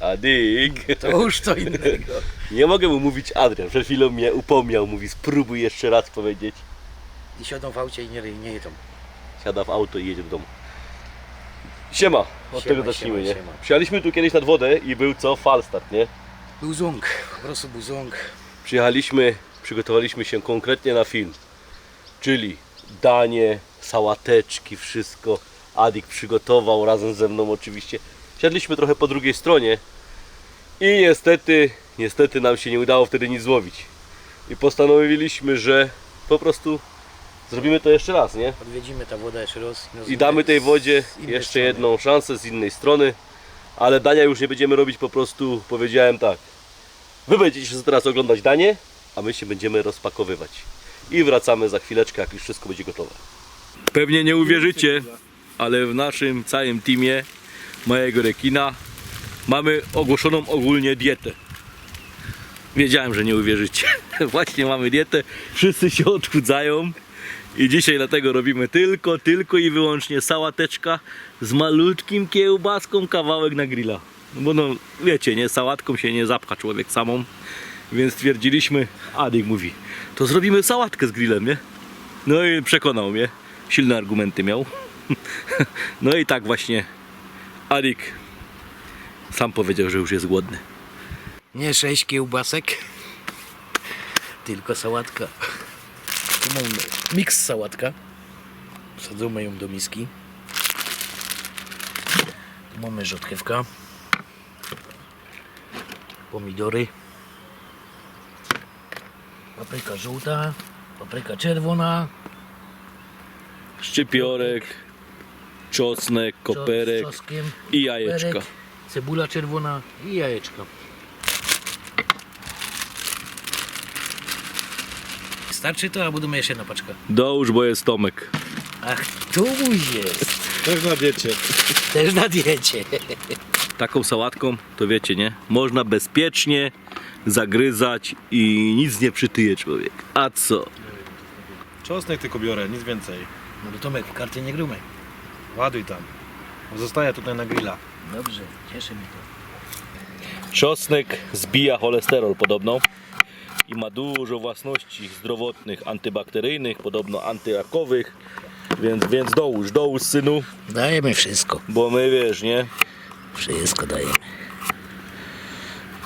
Adik. To już co innego. Nie mogę mu mówić Adrian. Przed chwilą mnie upomniał. Mówi spróbuj jeszcze raz powiedzieć. I siądą w aucie i nie, nie jedzą. Siada w auto i jedzie do domu. Siema. Od Siema, tego zacznijmy, siema, nie? siema. Przyjechaliśmy tu kiedyś nad wodę i był co? Falstart, nie? Był zung, po prostu był zung. Przyjechaliśmy, przygotowaliśmy się konkretnie na film. Czyli danie, sałateczki, wszystko. Adik przygotował razem ze mną oczywiście. Siadliśmy trochę po drugiej stronie i niestety, niestety nam się nie udało wtedy nic złowić. I postanowiliśmy, że po prostu zrobimy to jeszcze raz, nie? Odwiedzimy ta woda jeszcze raz. I damy tej wodzie jeszcze strony. jedną szansę z innej strony. Ale dania już nie będziemy robić po prostu, powiedziałem tak. Wy będziecie się teraz oglądać danie, a my się będziemy rozpakowywać. I wracamy za chwileczkę, jak już wszystko będzie gotowe. Pewnie nie uwierzycie, ale w naszym całym teamie mojego rekina mamy ogłoszoną ogólnie dietę. Wiedziałem, że nie uwierzycie. Właśnie mamy dietę, wszyscy się odchudzają. I dzisiaj dlatego robimy tylko, tylko i wyłącznie sałateczka z malutkim kiełbaską, kawałek na grilla. Bo no, wiecie, nie, sałatką się nie zapcha człowiek samą. Więc stwierdziliśmy, Adik mówi, to zrobimy sałatkę z grillem, nie? No i przekonał mnie, silne argumenty miał. No i tak właśnie Adik sam powiedział, że już jest głodny. Nie sześć kiełbasek, tylko sałatka. Tu mamy miks sałatka. Wsadzamy ją do miski. Tu mamy rzodkiewka. Pomidory. Papryka żółta. Papryka czerwona. Szczypiorek, czosnek, koperek Z czosnkiem, i jajeczka. koperek, Cebula czerwona i jajeczka. Starczy to, a będziemy jeszcze na paczkę. Dołóż, bo jest Tomek. Ach, tu mój jest. Też na diecie. Też na diecie. taką sałatką, to wiecie, nie? Można bezpiecznie zagryzać i nic nie przytyje człowiek. A co? Czosnek tylko biorę, nic więcej. No to Tomek, karty nie grumy. Ładuj tam. Zostaję tutaj na grilla. Dobrze, cieszy mnie to. Czosnek zbija cholesterol podobno i ma dużo własności zdrowotnych, antybakteryjnych, podobno antyrakowych. Więc, więc dołóż, dołóż synu, Dajemy wszystko. bo my wiesz, nie? Wszystko dajemy.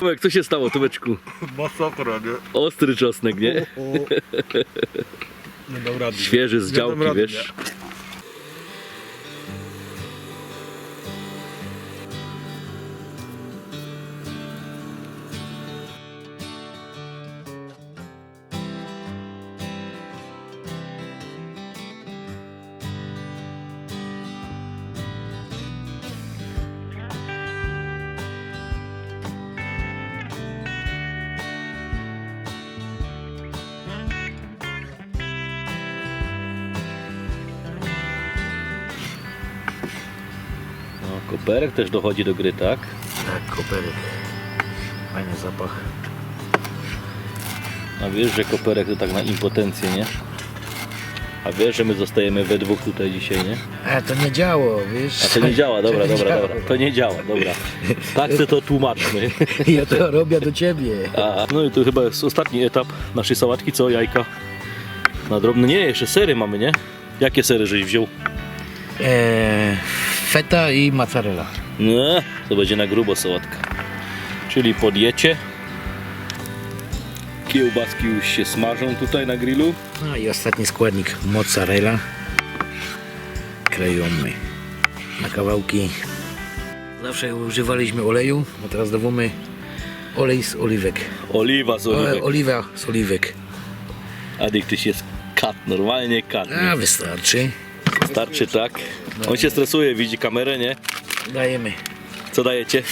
Tomek, co się stało, Tomeczku? Masakra, nie? Ostry czosnek, nie? Nie dam rady. Świeży z Nie dam działki, rady, wiesz? Koperek też dochodzi do gry, tak? Tak, koperek. Fajny zapach. A wiesz, że koperek to tak na impotencję, nie? A wiesz, że my zostajemy we dwóch tutaj dzisiaj, nie? A to nie działo, wiesz? A to nie działa, dobra, To nie dobra, działa. dobra. To nie działa, dobra. Tak se to tłumaczmy. Ja to robię do ciebie. A, no i to chyba jest ostatni etap naszej sałatki, co? Jajka na drobne. Nie, jeszcze sery mamy, nie? Jakie sery żeś wziął? Eee, feta i mozzarella. No, to będzie na grubo sałatka. Czyli podjecie. Kiełbaski już się smażą tutaj na grillu. No i ostatni składnik mozzarella. Krejemy na kawałki. Zawsze używaliśmy oleju, a teraz dawamy olej z oliwek. Oliwa z O, oliwek. oliwa z oliwek. Adik, tyś jest kat, normalnie kat. A wystarczy. Starczy tak. On się stresuje, widzi kamerę, nie? Dajemy. Co dajecie?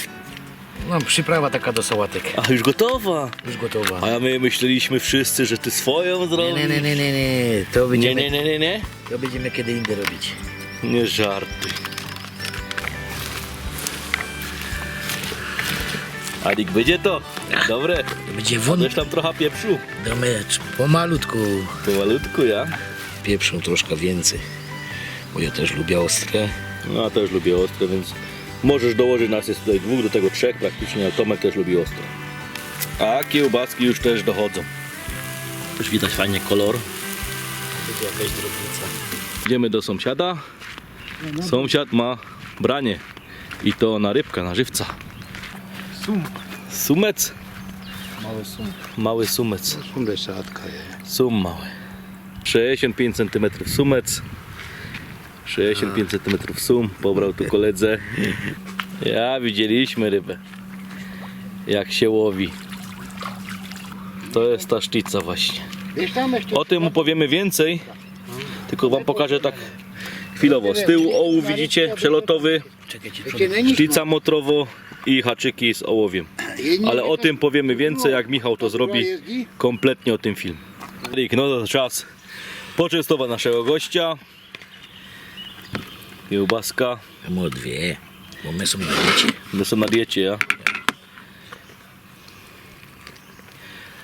No, przyprawa taka do sałatek. A już gotowa. Już gotowa. A my myśleliśmy wszyscy, że ty swoją Nie, zrobisz. nie, nie, nie, nie, nie. To nie, będziemy, nie, nie, nie, nie. To będziemy kiedy indziej robić. Nie żartuj. Adik, będzie to? Dobre. To będzie won... Też tam trochę pieprzu. Damy pomalutku. Powolutku, ja. Pieprzą troszkę więcej. Bo ja też lubię ostre. No, a też lubię ostre, więc Możesz dołożyć, nas jest tutaj dwóch, do tego trzech praktycznie, a Tomek też lubi ostro. A kiełbaski już też dochodzą. Już widać fajnie kolor. Idziemy do sąsiada. Sąsiad ma branie. I to na rybkę, na żywca. Sum. Sumec. Mały sum. Mały sumec. Sum desatka je. Sum mały. 65 cm sumec. 65 cm sum. Pobrał tu koledze. Ja widzieliśmy rybę. Jak się łowi. To jest ta sztica właśnie. O tym opowiemy więcej. Tylko wam pokażę tak chwilowo. Z tyłu ołów widzicie przelotowy. Sztica motrowo i haczyki z ołowiem. Ale o tym powiemy więcej, jak Michał to zrobi. Kompletnie o tym film. No to czas poczęstować naszego gościa. Kiełbaska. Mo dwie, bo my są na diecie. My są na diecie, ja.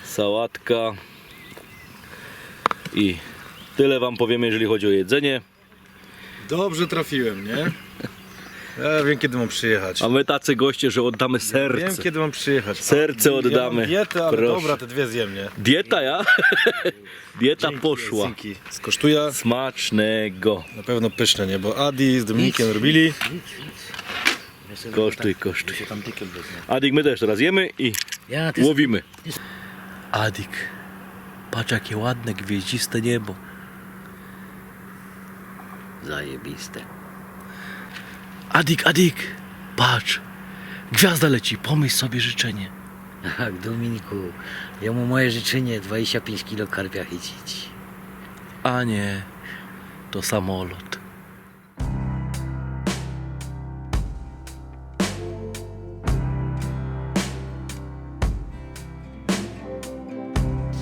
Sałatka. I tyle wam powiemy, jeżeli chodzi o jedzenie. Dobrze trafiłem, nie? Ja wiem kiedy mam przyjechać. A my tacy goście, że oddamy Wiem serce. kiedy mam przyjechać. Serce Ja oddamy. mam dietę, ale Proszę. dobra, te dwie zjem, nie? Dieta, ja? Dieta Dzięki, poszła. Dzięki. Skosztuję. Smacznego. Na pewno pyszne, nie? Bo Adi z Dominikiem robili. Kosztuj, kosztuj. Adik, my też teraz jemy i Ja, ty łowimy. Adik, patrz jakie ładne gwieździste niebo. zajebiste. Adik, Adik, patrz. Gwiazda leci, pomyśl sobie życzenie. Tak, Dominiku, ja mu moje życzenie 25 kilo karpia chycić. A nie, to samolot.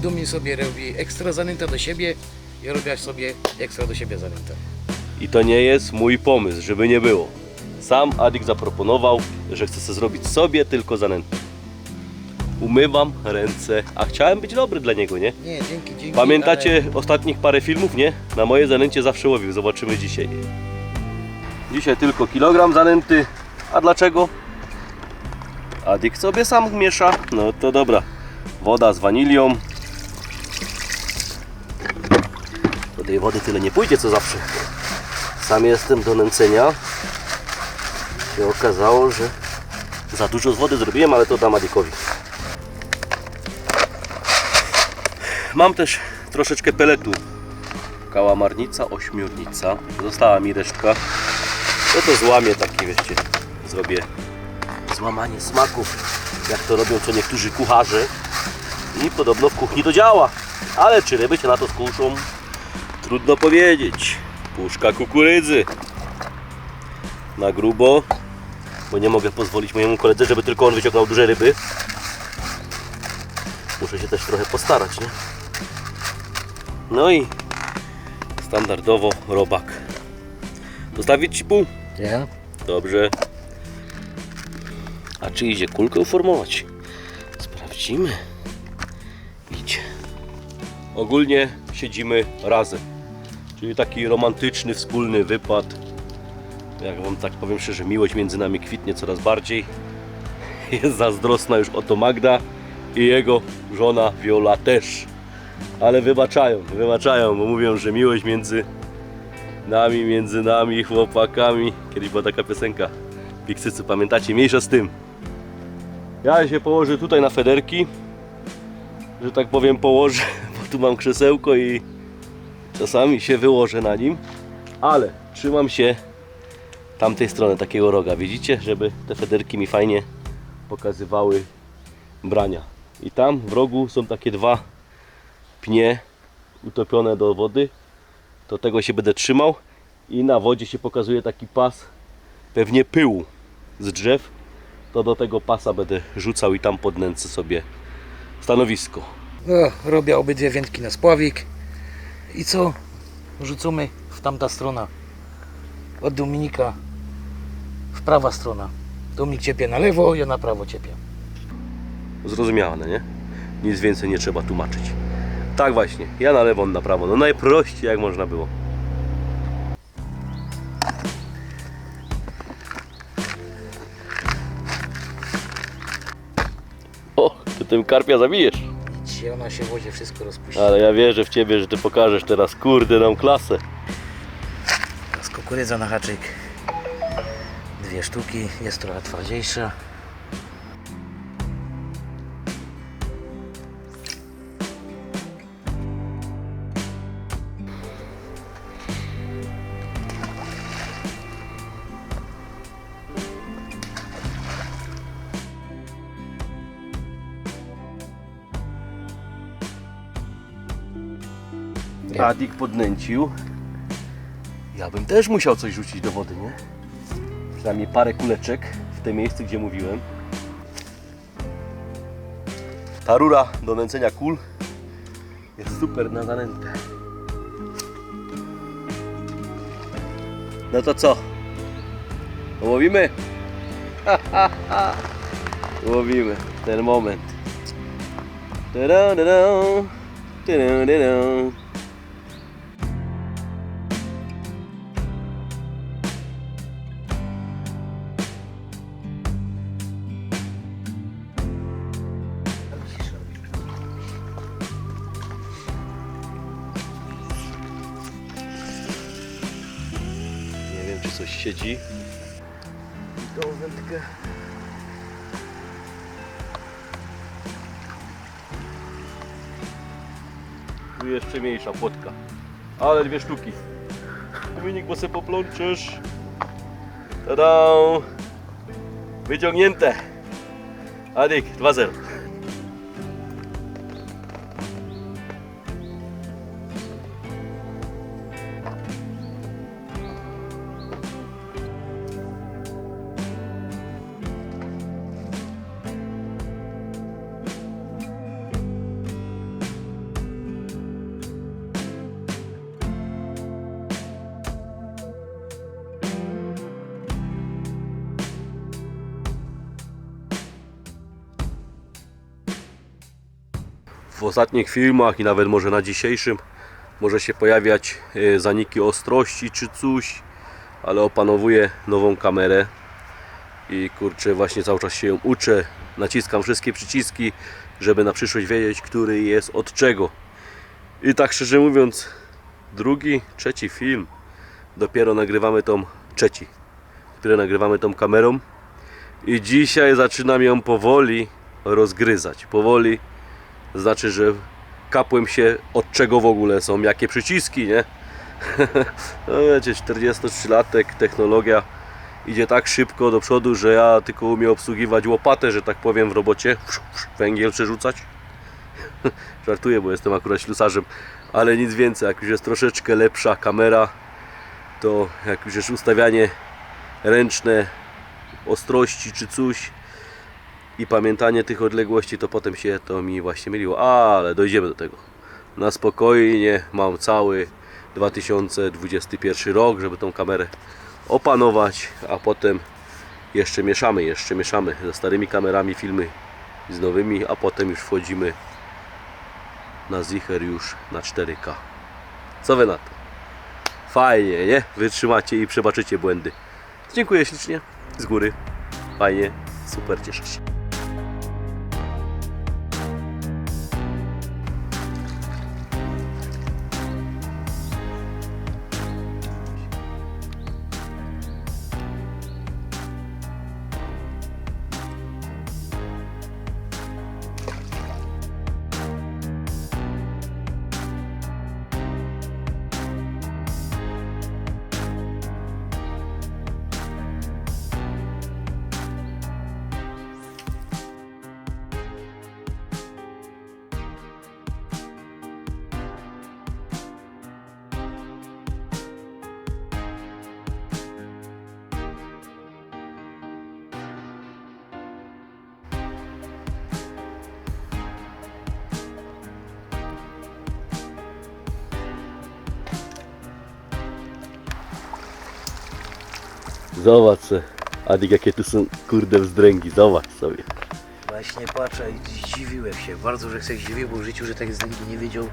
Dumin sobie robi ekstra zanęta do siebie, ja robię sobie ekstra do siebie zanęta. I to nie jest mój pomysł, żeby nie było. Sam Adik zaproponował, że chce sobie zrobić sobie tylko zanętę. Umywam ręce, a chciałem być dobry dla niego, nie? Nie, dzięki, dzięki. Pamiętacie ostatnich parę filmów, nie? Na moje zanęcie zawsze łowił, zobaczymy dzisiaj. Dzisiaj tylko kilogram zanęty. A dlaczego? Adik sobie sam miesza. No to dobra. Woda z wanilią. Do tej wody tyle nie pójdzie co zawsze. Sam jestem do nęcenia. Się okazało, że za dużo z wody zrobiłem, ale to dam Adikowi. Mam też troszeczkę peletu. Kałamarnica, ośmiornica. Została mi resztka. No to złamię takie, wiecie, zrobię złamanie smaków, jak to robią co niektórzy kucharze. I podobno w kuchni to działa. Ale czy ryby się na to skuszą? Trudno powiedzieć. Puszka kukurydzy. Na grubo, bo nie mogę pozwolić mojemu koledze, żeby tylko on wyciągnął duże ryby. Muszę się też trochę postarać, nie? No i standardowo robak. Zostawić ci pół? Ja? Dobrze. A czy idzie kulkę uformować? Sprawdzimy. Idzie. Ogólnie siedzimy razem. Czyli taki romantyczny, wspólny wypad. Jak wam tak powiem szczerze, miłość między nami kwitnie coraz bardziej. Jest zazdrosna już o to Magda i jego żona Viola też. Ale wybaczają, wybaczają, bo mówią, że miłość między nami, między nami, chłopakami. Kiedyś była taka piosenka Piksycy, pamiętacie? Mniejsza z tym. Ja się położę tutaj na federki, że tak powiem położę, bo tu mam krzesełko i czasami się wyłożę na nim, ale trzymam się tamtej strony takiego roga, widzicie? Żeby te federki mi fajnie pokazywały brania. I tam w rogu są takie dwa pnie utopione do wody to tego się będę trzymał i na wodzie się pokazuje taki pas pewnie pyłu z drzew to do tego pasa będę rzucał i tam podnęcę sobie stanowisko O, robię obydwie wędki na spławik. I co? Rzucamy w tamta strona. Od Dominika w prawa strona. Dominik ciepie na lewo, ja na prawo ciepię. Zrozumiałe, nie? Nic więcej nie trzeba tłumaczyć. Tak właśnie, ja na lewo, on na prawo. No najprościej jak można było. O, ty tym karpia zabijesz. Dzisiaj ona się w wodzie wszystko rozpuści. Ale ja wierzę w ciebie, że ty pokażesz teraz kurde nam klasę. Teraz kukurydza na haczyk. Dwie sztuki, jest trochę twardziejsza. Nie. Adik podnęcił. Ja bym też musiał coś rzucić do wody, nie? Przynajmniej parę kuleczek w te miejsce, gdzie mówiłem. Ta rura do nęcenia kul jest super na zanętę. No to co? Łowimy? Łowimy ten moment. Ta-da-da-da. Ta-da-da-da. Nie coś siedzi. I tą wędkę. Tu jeszcze mniejsza płotka. Ale dwie sztuki. Dominik, bo se poplączysz. Tada! Wyciągnięte. Adik, 2-0. Ostatnich filmach i nawet może na dzisiejszym może się pojawiać e, zaniki ostrości czy coś, ale opanowuję nową kamerę i kurczę właśnie cały czas się ją uczę, naciskam wszystkie przyciski, żeby na przyszłość wiedzieć, który jest od czego. I tak szczerze mówiąc, drugi, trzeci film dopiero nagrywamy tą trzeci. Dopiero nagrywamy tą kamerą i dzisiaj zaczynam ją powoli rozgryzać. Powoli znaczy, że kapłem się od czego w ogóle są, jakie przyciski, nie? No wiecie, 43-latek, technologia idzie tak szybko do przodu, że ja tylko umiem obsługiwać łopatę, że tak powiem w robocie, węgiel przerzucać. Żartuję, bo jestem akurat ślusarzem, ale nic więcej, jak już jest troszeczkę lepsza kamera, to jak już jest ustawianie ręczne, ostrości czy coś, i pamiętanie tych odległości, to potem się to mi właśnie myliło. Ale dojdziemy do tego. Na spokojnie mam cały 2021 rok, żeby tą kamerę opanować, a potem jeszcze mieszamy, jeszcze mieszamy ze starymi kamerami filmy z nowymi, a potem już wchodzimy na Zicher już na 4K. Co wy na to? Fajnie, nie? Wytrzymacie i przebaczycie błędy. Dziękuję ślicznie z góry. Fajnie, super, cieszę się. Zobacz se. Adik, jakie tu są kurde wzdręgi. Zobacz sobie. Właśnie patrzę i zdziwiłem się. Bardzo, że się zdziwił, bo w życiu, że tak z nigdy nie wiedział.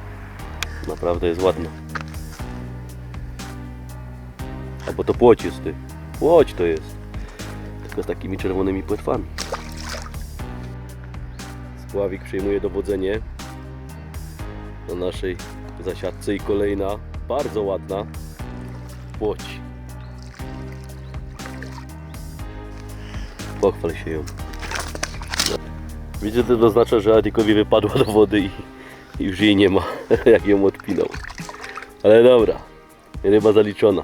Naprawdę jest ładno. A bo to płoć jest ty. Płoć to jest. Tylko z takimi czerwonymi płetwami. Spławik przejmuje dowodzenie na naszej zasiadce i kolejna bardzo ładna płoć. Pochwal się ją. Widzicie, to oznacza, że Adikowi wypadła do wody i, i już jej nie ma, jak ją odpinał. Ale dobra, ryba zaliczona.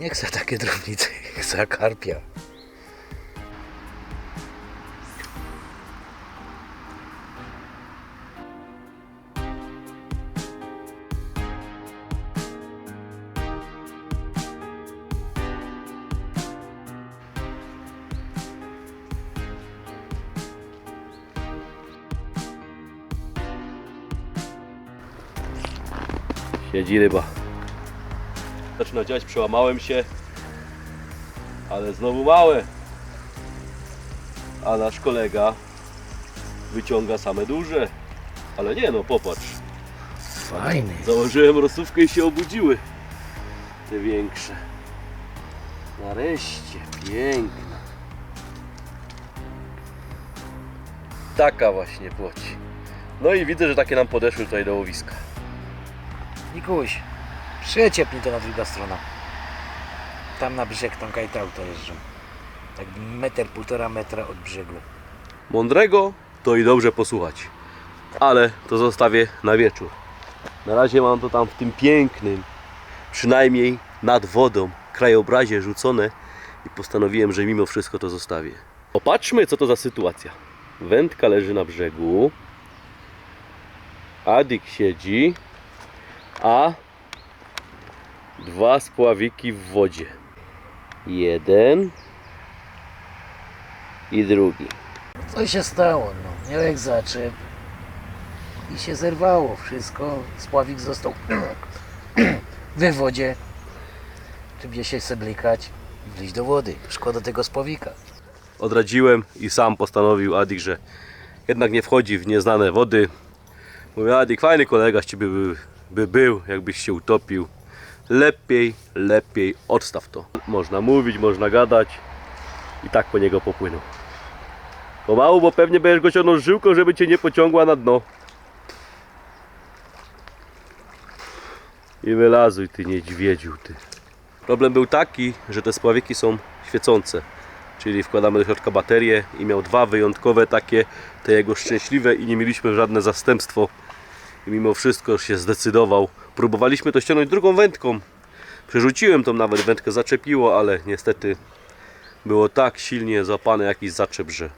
Nie chcę takie drobnice, chcę karpia. Siedzi ryba. Zaczyna działać, przełamałem się, ale znowu małe. A nasz kolega wyciąga same duże. Ale nie no, popatrz. Fajny. Założyłem rosówkę i się obudziły. Te większe. Nareszcie, piękna. Taka właśnie płoć. No i widzę, że takie nam podeszły tutaj do łowiska. Nikuś, przeciepnij to na druga strona. Tam na brzeg tą kajta auto jeżdżą. Tak metr, półtora metra od brzegu. Mądrego to i dobrze posłuchać. Ale to zostawię na wieczór. Na razie mam to tam w tym pięknym, przynajmniej nad wodą, krajobrazie rzucone i postanowiłem, że mimo wszystko to zostawię. Popatrzmy, co to za sytuacja. Wędka leży na brzegu. Adik siedzi, a dwa spławiki w wodzie. Jeden i drugi. Co się stało? No, miał jak zaczep i się zerwało wszystko. Spławik został we wodzie. Czym się seblikać i wleźć do wody. Szkoda tego spławika. odradziłem i sam postanowił Adik, że jednak nie wchodzi w nieznane wody. Mówię, Adik, fajny kolega z ciebie by, by był, jakbyś się utopił. Lepiej, lepiej odstaw to. Można mówić, można gadać i tak po niego popłynął. Pomału, bo pewnie będziesz go ciągnął żyłką, żeby cię nie pociągła na dno. I wylazuj ty niedźwiedziu ty. Problem był taki, że te spławiki są świecące czyli wkładamy do środka baterię i miał dwa wyjątkowe takie, te jego szczęśliwe i nie mieliśmy żadne zastępstwo i mimo wszystko się zdecydował. Próbowaliśmy to ściągnąć drugą wędką. Przerzuciłem tą nawet wędkę, zaczepiło, ale niestety było tak silnie złapane jakiś zaczep, że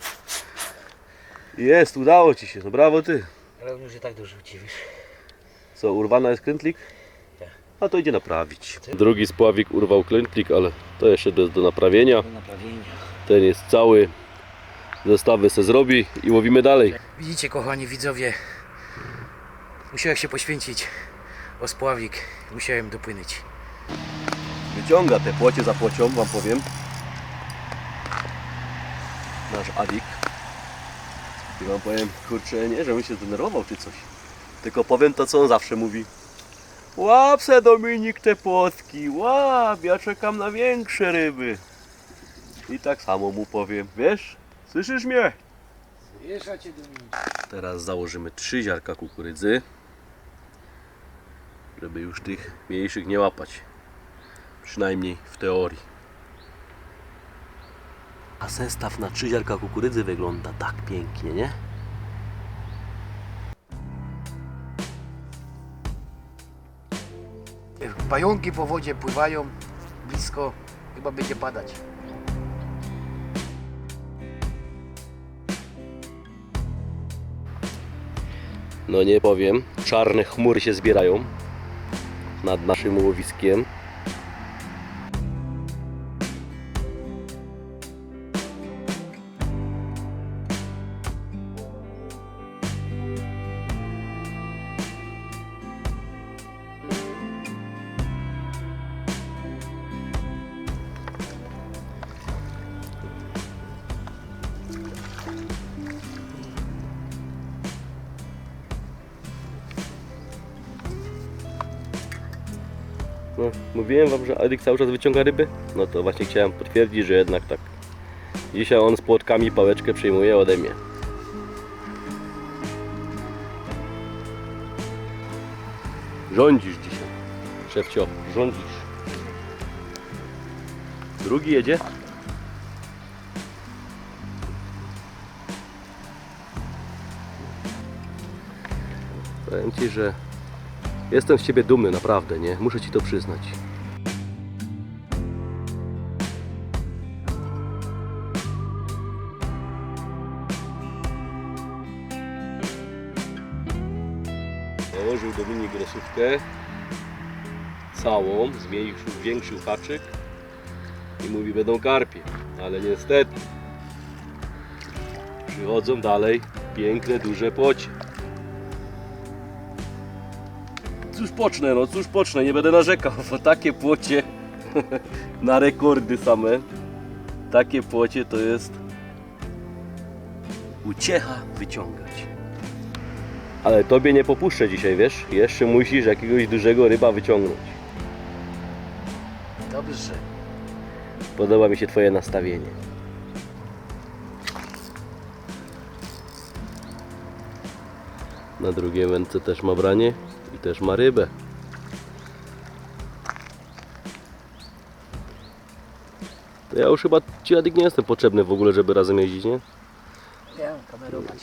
jest, udało Ci się, no brawo Ty. Ale on już i tak dużo ci wiesz. Co, urwana jest klętlik? Tak. A to idzie naprawić. Drugi spławik urwał klętlik, ale to jeszcze jest do naprawienia. Do naprawienia. Ten jest cały. Zestawy se zrobi i łowimy dalej. Widzicie, kochani widzowie, musiałem się poświęcić o spławik. Musiałem dopłynąć. Wyciąga te płocie za płocią, wam powiem. Nasz Adik. I wam powiem, kurczę, nie, żebym się zdenerwował czy coś. Tylko powiem to, co on zawsze mówi. Łap se Dominik te płotki, łap, ja czekam na większe ryby. I tak samo mu powiem, wiesz, słyszysz mnie? Wieszacie Dominik. Teraz założymy trzy ziarka kukurydzy, żeby już tych mniejszych nie łapać. Przynajmniej w teorii. A zestaw na trzy ziarka kukurydzy wygląda tak pięknie, nie? Pająki po wodzie pływają blisko, chyba będzie padać. No nie powiem, czarne chmury się zbierają nad naszym łowiskiem. No, mówiłem wam, że Adyk cały czas wyciąga ryby? No to właśnie chciałem potwierdzić, że jednak tak. Dzisiaj on z płotkami pałeczkę przyjmuje ode mnie. Rządzisz dzisiaj, szefcio, rządzisz. Drugi jedzie. Powiem Ci, że jestem z Ciebie dumny, naprawdę, nie? Muszę Ci to przyznać. Założył Dominik rosówkę całą, zmniejszył, zwiększył haczyk i mówi będą karpie, ale niestety przychodzą dalej piękne, duże płocie. Cóż pocznę, no cóż pocznę, nie będę narzekał, bo takie płocie na rekordy same, takie płocie to jest uciecha wyciągać. Ale tobie nie popuszczę dzisiaj, wiesz? Jeszcze musisz jakiegoś dużego ryba wyciągnąć. Dobrze. Podoba mi się twoje nastawienie. Na drugiej wędce też ma branie i też ma rybę. To ja już chyba ci Adik nie jestem potrzebny w ogóle, żeby razem jeździć, nie? Ja kamerować.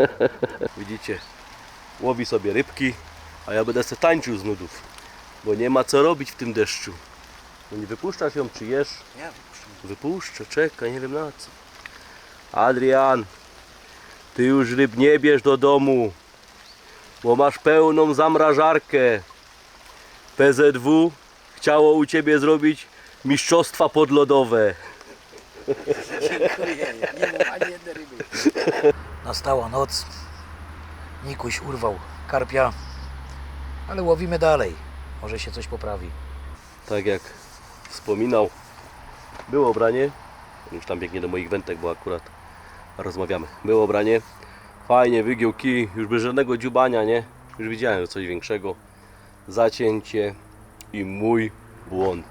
Widzicie, łowi sobie rybki, a ja będę se tańczył z nudów, bo nie ma co robić w tym deszczu. No nie wypuszczasz ją, czy jesz? Ja Wypuszczę, czekaj, nie wiem na co. Adrian, ty już ryb nie bierz do domu, bo masz pełną zamrażarkę. PZW chciało u ciebie zrobić mistrzostwa podlodowe. Dziękuję. Nie ani jednej ryby. Nastała noc. Nikuś urwał karpia. Ale łowimy dalej. Może się coś poprawi. Tak jak wspominał, było branie. Już tam biegnie do moich wętek, bo akurat rozmawiamy. Było branie. Fajnie wygiął kij, już bez żadnego dziubania, nie? Już widziałem coś większego. Zacięcie i mój błąd.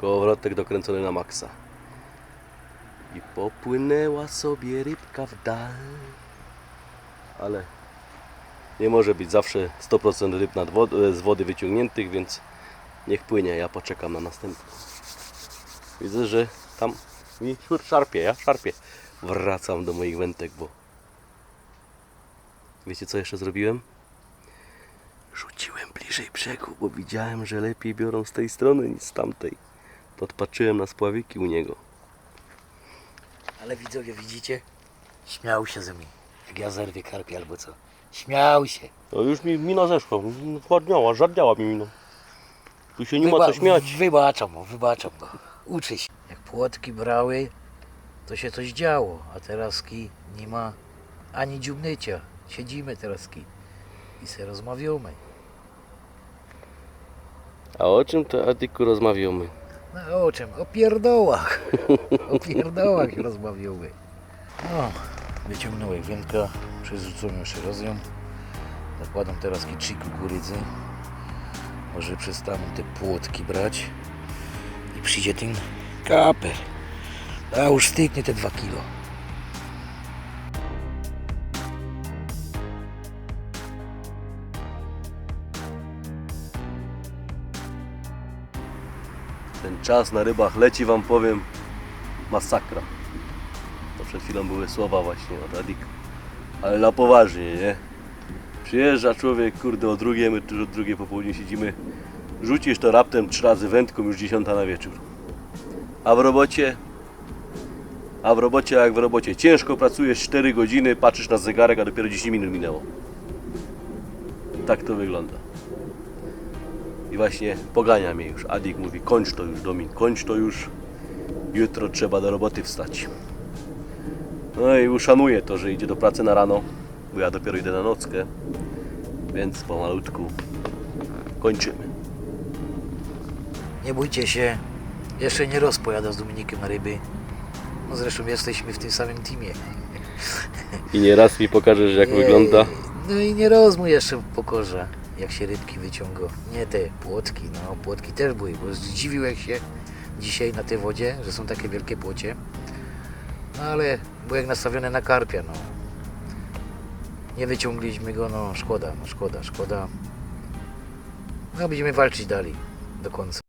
Kołowrotek dokręcony na maksa. I popłynęła sobie rybka w dal. Ale nie może być zawsze 100% ryb nad wod- z wody wyciągniętych, więc Niech płynie, ja poczekam na następny. Widzę, że tam mi szarpie, ja szarpie. Wracam do moich wętek, bo wiecie co jeszcze zrobiłem? Rzuciłem bliżej brzegu, bo widziałem, że lepiej biorą z tej strony niż z tamtej. Podpatrzyłem na spławiki u niego. Ale widzowie, widzicie? Śmiał się ze mnie. Jak ja zerwię karpia albo co. Śmiał się. To już mi mina zeszła, chładniała, żadniała mi mina. Tu się nie ma Wyba- co śmiać. Wybaczam mu, wybaczam go. Uczy się. Jak płotki brały, to się coś działo. A teraz ki nie ma ani dziubnycia. Siedzimy teraz i se rozmawiamy. A o czym to Adyku rozmawiamy? No o czym? O pierdołach. O pierdołach rozmawiamy. No, wyciągnąłem wędka, przezrzucony jeszcze raz ją. Nakładam teraz trzy kukurydzy. Może przestaną te płotki brać. I przyjdzie ten kaper. A już styknie te dwa kilo. Czas na rybach leci, wam powiem, masakra. To przed chwilą były słowa właśnie od Adik. Ale na poważnie, nie? Przyjeżdża człowiek, kurde, o drugiej, my tu o drugiej po południu siedzimy. Rzucisz to raptem trzy razy wędką, już dziesiąta na wieczór. A w robocie? A w robocie jak w robocie. Ciężko pracujesz 4 godziny, patrzysz na zegarek, a dopiero 10 minut minęło. Tak to wygląda. I właśnie pogania mnie już. Adik mówi, kończ to już Domin, kończ to już. Jutro trzeba do roboty wstać. No i uszanuję to, że idzie do pracy na rano, bo ja dopiero idę na nockę. Więc pomalutku kończymy. Nie bójcie się. Jeszcze nie rozpojada z Dominikiem na ryby. No zresztą jesteśmy w tym samym teamie. I nieraz mi pokażesz jak wygląda. No i nie rozmuj jeszcze pokorze, jak się rybki wyciąga. Nie te płotki, no płotki też były, bo zdziwiłem się dzisiaj na tej wodzie, że są takie wielkie płocie. No ale był jak nastawione na karpia, no. Nie wyciągliśmy go, no szkoda, no szkoda, szkoda. No będziemy walczyć dalej do końca.